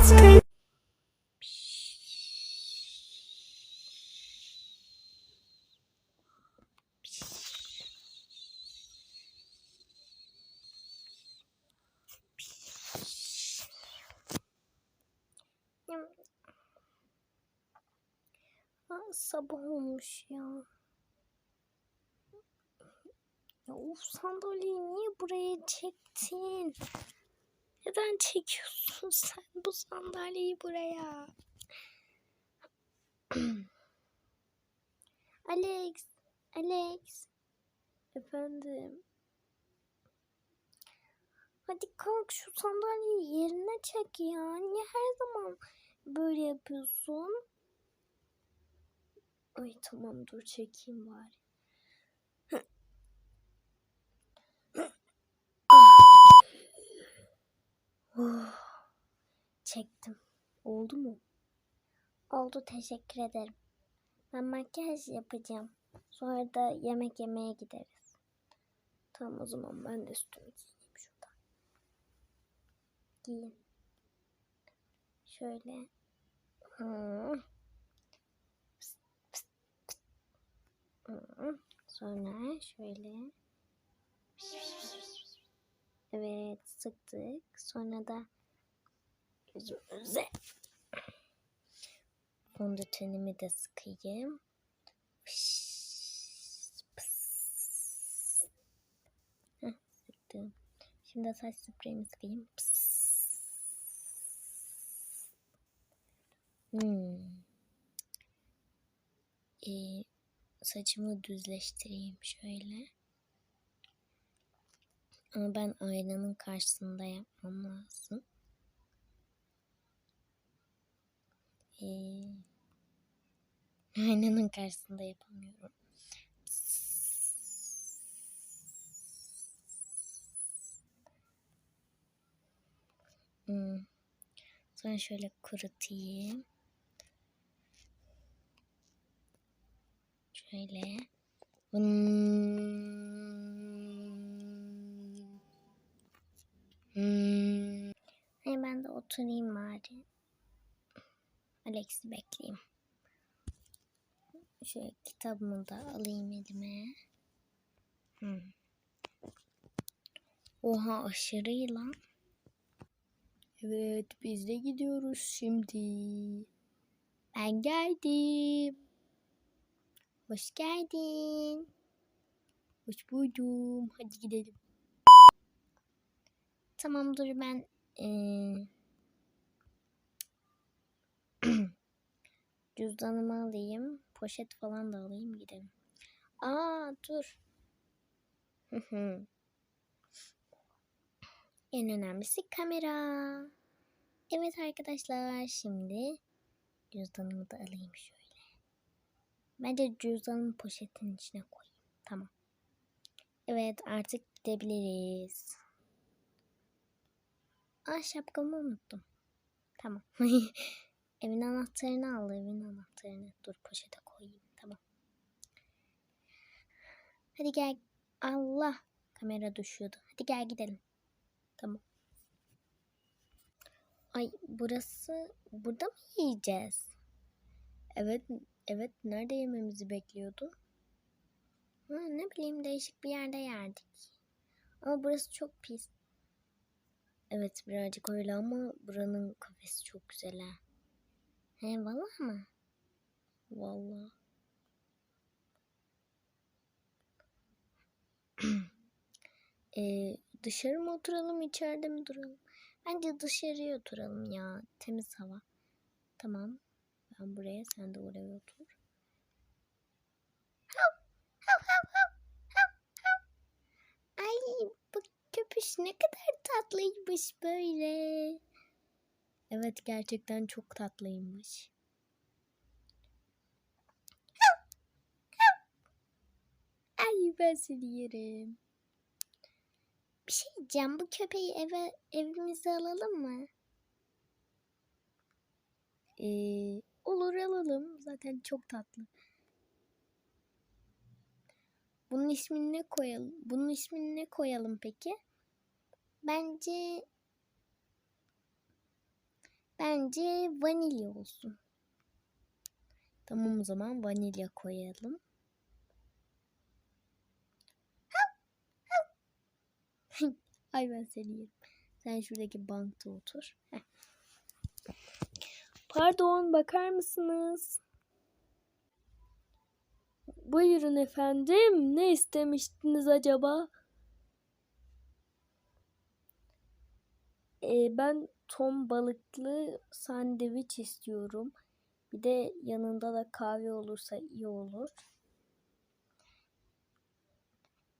Aa, sabah olmuş ya. Ya of sandalyeyi niye buraya çektin? Neden çekiyorsun sen bu sandalyeyi buraya? Alex, Alex. Efendim. Hadi kalk şu sandalyeyi yerine çek ya. Niye her zaman böyle yapıyorsun? Ay tamam dur çekeyim bari. Çektim. Oldu mu? Oldu teşekkür ederim. Ben makyaj yapacağım. Sonra da yemek yemeye gideriz. Tamam o zaman ben de üstümü giyeyim şuradan. Giyin. Şöyle. Hmm. Hı. Sonra şöyle. Evet sıktık. Sonra da yüzümüze fondötenimi de sıkayım. Heh, sıktım. Şimdi saç spreyimi sıkayım. Hmm. Ee, saçımı düzleştireyim şöyle. Ama ben aynanın karşısında yapmam lazım. Ee, aynanın karşısında yapamıyorum. Hmm. Sonra şöyle kurutayım. Şöyle. Hmm. Oturayım bari. Alex'i bekleyeyim. Şöyle kitabımı da alayım elime. Hmm. Oha aşırı iyi lan. Evet biz de gidiyoruz şimdi. Ben geldim. Hoş geldin. Hoş buldum. Hadi gidelim. Tamam dur ben eee, cüzdanımı alayım. Poşet falan da alayım gidelim. Aa dur. En önemlisi kamera. Evet arkadaşlar şimdi cüzdanımı da alayım şöyle. Bence cüzdanımı poşetin içine koyayım. Tamam. Evet artık gidebiliriz. Aa şapkamı unuttum. Tamam. evin anahtarını al evin anahtarını. Dur poşete koyayım. Tamam. Hadi gel. Allah. Kamera düşüyordu. Hadi gel gidelim. Tamam. Ay burası burada mı yiyeceğiz? Evet, evet. Nerede yememizi bekliyordu? Ha, ne bileyim değişik bir yerde yerdik. Ama burası çok pis. Evet birazcık öyle ama buranın kafesi çok güzel ha. He vallahi mı? Vallahi. ee, dışarı mı oturalım içeride mi duralım? Bence dışarıya oturalım ya. Temiz hava. Tamam. Ben buraya sen de oraya otur. Ay bu köpüş ne kadar tatlıymış böyle. Evet gerçekten çok tatlıymış. Ay ben seni yerim. Bir şey diyeceğim. Bu köpeği eve evimize alalım mı? Ee, olur alalım. Zaten çok tatlı. Bunun ismini ne koyalım? Bunun ismini ne koyalım peki? Bence Bence vanilya olsun. Tamam o zaman vanilya koyalım. Ay ben seni yerim. Sen şuradaki bankta otur. Pardon bakar mısınız? Buyurun efendim. Ne istemiştiniz acaba? Ee, ben ton balıklı sandviç istiyorum. Bir de yanında da kahve olursa iyi olur.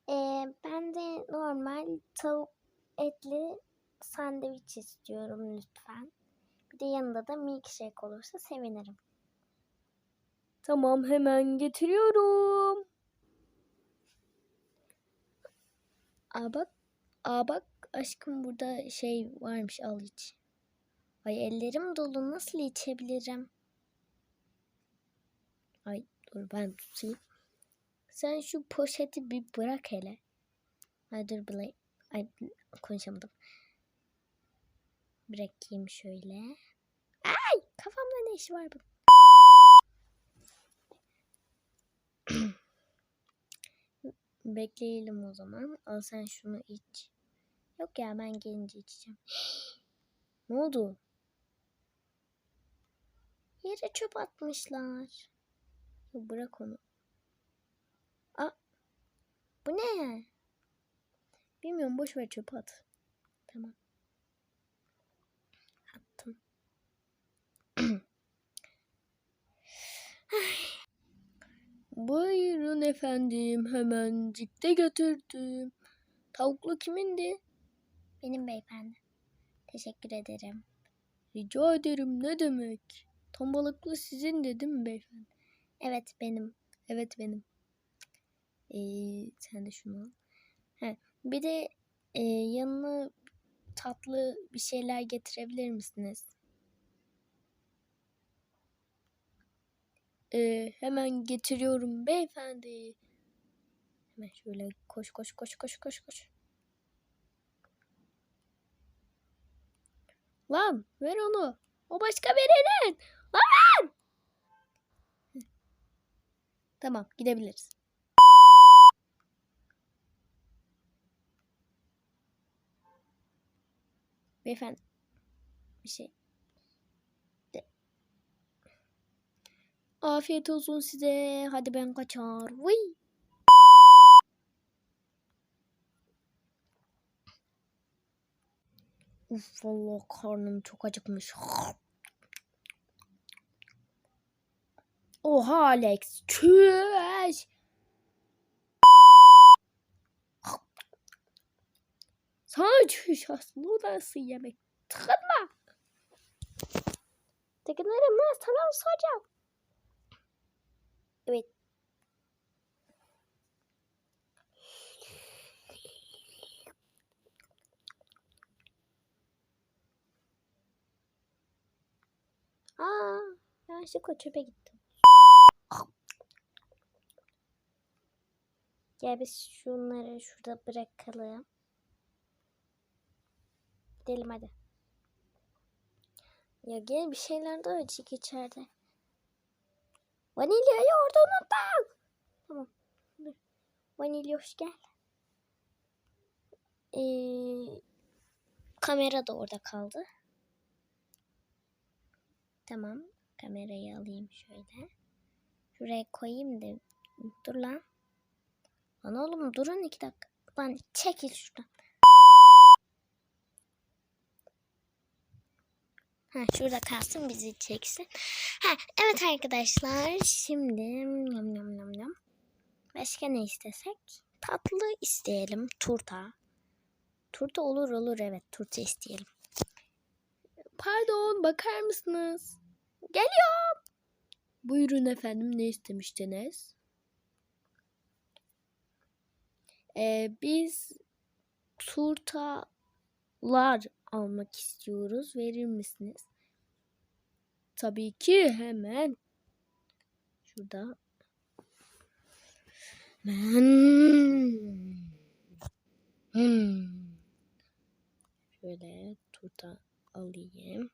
Ee, ben de normal tavuk etli sandviç istiyorum lütfen. Bir de yanında da milkshake olursa sevinirim. Tamam hemen getiriyorum. Aa bak, aa bak aşkım burada şey varmış al iç. Ay ellerim dolu nasıl içebilirim? Ay dur ben tutayım. Sen şu poşeti bir bırak hele. Ay dur bile. Ay konuşamadım. Bırakayım şöyle. Ay kafamda ne işi var bunun? Bekleyelim o zaman. Al sen şunu iç. Yok ya ben gelince içeceğim. ne oldu? Yere çöp atmışlar. Ya bırak onu. Aa, bu ne? Bilmiyorum boş ver çöpe at. Tamam. Attım. Buyurun efendim hemencikte götürdüm. Tavuklu kimindi? Benim beyefendi. Teşekkür ederim. Rica ederim ne demek? Ton balıklı sizin de mi beyefendi? Evet benim. Evet benim. Ee, sen de şunu al. He, bir de e, yanına tatlı bir şeyler getirebilir misiniz? Ee, hemen getiriyorum beyefendi. Hemen şöyle koş koş koş koş koş koş. Lan ver onu. O başka birinin. Lan! Tamam gidebiliriz. Beyefendi bir şey. De. Afiyet olsun size. Hadi ben kaçar. Vıy. Uf vallahi karnım çok acıkmış. Oha Alex. Çüş. Sana çüş aslında o nasıl yemek? Tıkınma. Tıkınırım ben sana soracağım. Evet. Aa, yanlışlıkla çöpe gittim. Gel biz şunları şurada bırakalım. Gidelim hadi. Ya gel bir şeyler daha açık içeride. Vanilyayı orada unuttum. Tamam. Dur. Vanilya hoş gel. Ee, kamera da orada kaldı. Tamam. Kamerayı alayım şöyle. Şuraya koyayım da. Dur lan. Lan oğlum durun iki dakika. Lan çekil şuradan. Ha, şurada kalsın bizi çeksin. Ha, evet arkadaşlar şimdi yam yam yam yam. Başka ne istesek? Tatlı isteyelim. Turta. Turta olur olur evet turta isteyelim. Pardon bakar mısınız? Geliyorum. Buyurun efendim ne istemiştiniz? Ee, biz turtalar almak istiyoruz. Verir misiniz? Tabii ki hemen. Şurada. Hemen. Hmm. Şöyle turta alayım.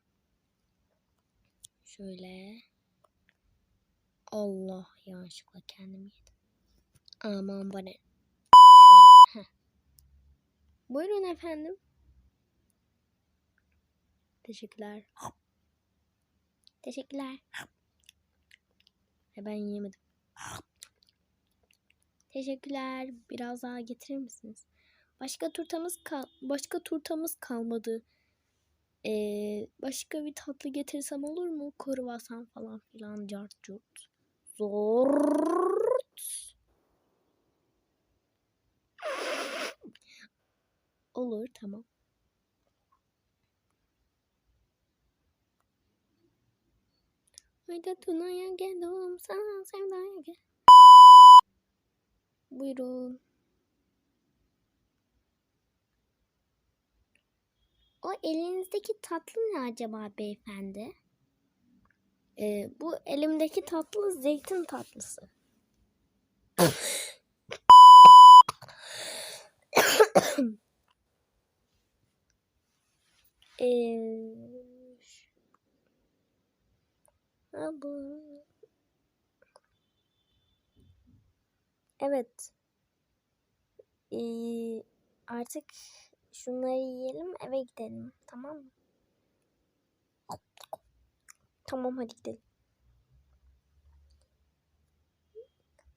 Şöyle. Allah yanlışlıkla kendimi yedim. Aman bana. Buyurun efendim. Teşekkürler. Teşekkürler. E ben yiyemedim. Teşekkürler. Biraz daha getirir misiniz? Başka turtamız kal başka turtamız kalmadı. Ee, başka bir tatlı getirsem olur mu? Kruvasan falan filan cart curt. Zort. Olur tamam. Haydi Tuna'ya gel oğlum sana sevdaya gel. Buyurun. O elinizdeki tatlı ne acaba beyefendi? Ee, bu elimdeki tatlı zeytin tatlısı. Ee. Evet. Ee, artık şunları yiyelim eve gidelim. Tamam mı? Tamam hadi gidelim.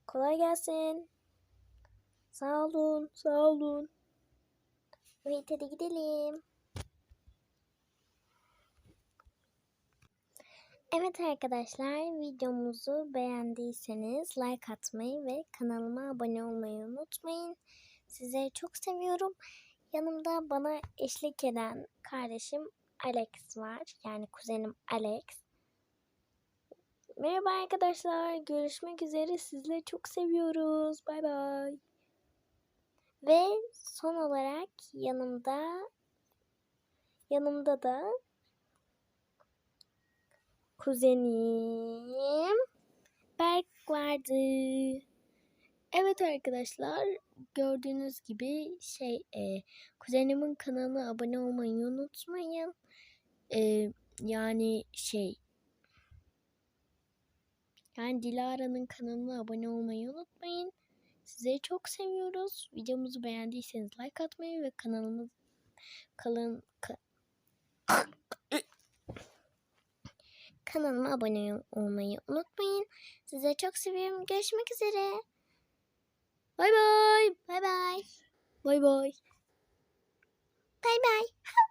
Kolay gelsin. Sağ olun, sağ olun. Evet hadi gidelim. Evet arkadaşlar videomuzu beğendiyseniz like atmayı ve kanalıma abone olmayı unutmayın. Sizleri çok seviyorum. Yanımda bana eşlik eden kardeşim Alex var. Yani kuzenim Alex. Merhaba arkadaşlar. Görüşmek üzere. Sizleri çok seviyoruz. Bay bay. Ve son olarak yanımda yanımda da kuzenim Berk vardı. Evet arkadaşlar gördüğünüz gibi şey e, kuzenimin kanalına abone olmayı unutmayın. E, yani şey yani Dilara'nın kanalına abone olmayı unutmayın. Sizleri çok seviyoruz. Videomuzu beğendiyseniz like atmayı ve kanalımız kalın ka- kanalıma abone olmayı unutmayın. Sizi çok seviyorum. Görüşmek üzere. Bay bay. Bay bay. Bay bay. Bay bay.